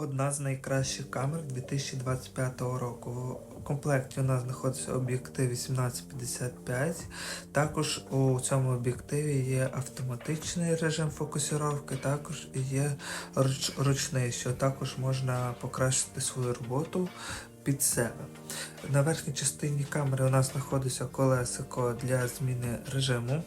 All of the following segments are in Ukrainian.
Одна з найкращих камер 2025 року. В комплекті у нас знаходиться об'єктив 1855. Також у цьому об'єктиві є автоматичний режим фокусировки, також є руч- ручний, що також можна покращити свою роботу під себе. На верхній частині камери у нас знаходиться колесико для зміни режиму.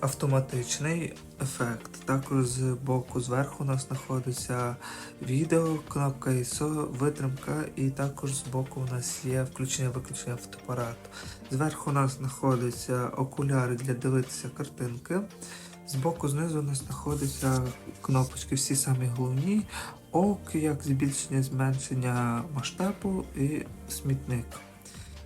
Автоматичний ефект. Також з боку зверху у нас знаходиться відео, кнопка ISO, витримка, і також з боку у нас є включення-виключення фотоапарату. Зверху у нас знаходяться окуляри для дивитися картинки. З боку знизу у нас знаходяться кнопочки, всі самі головні, ок, як збільшення, зменшення масштабу і смітник.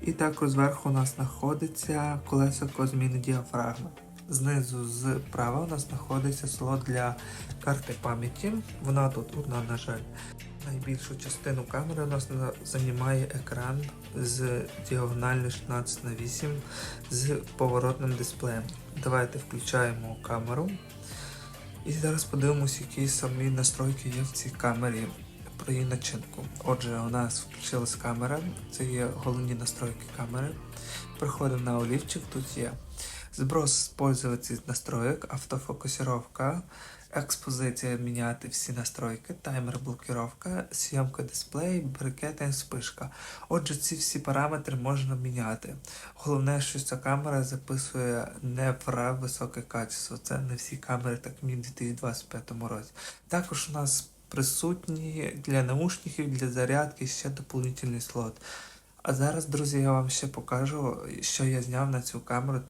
І також зверху у нас знаходиться колесико зміни діафрагми. Знизу зправа у нас знаходиться слот для карти пам'яті. Вона тут одна, на жаль. Найбільшу частину камери у нас на- займає екран з діагонально 16 на 8 з поворотним дисплеєм. Давайте включаємо камеру. І зараз подивимося, які самі настройки є в цій камері про її начинку. Отже, у нас включилась камера, це є головні настройки камери. Проходимо на олівчик, тут є зброс пользователя настроек, автофокусировка, експозиція міняти всі настройки, таймер блокировка, зйомка дисплей, брикета і вспишка. Отже, ці всі параметри можна міняти. Головне, що ця камера записує не в високе качество. Це не всі камери так у 2025 році. Також у нас присутні для наушників, для зарядки ще доповнительний слот. А зараз, друзі, я вам ще покажу, що я зняв на цю камеру.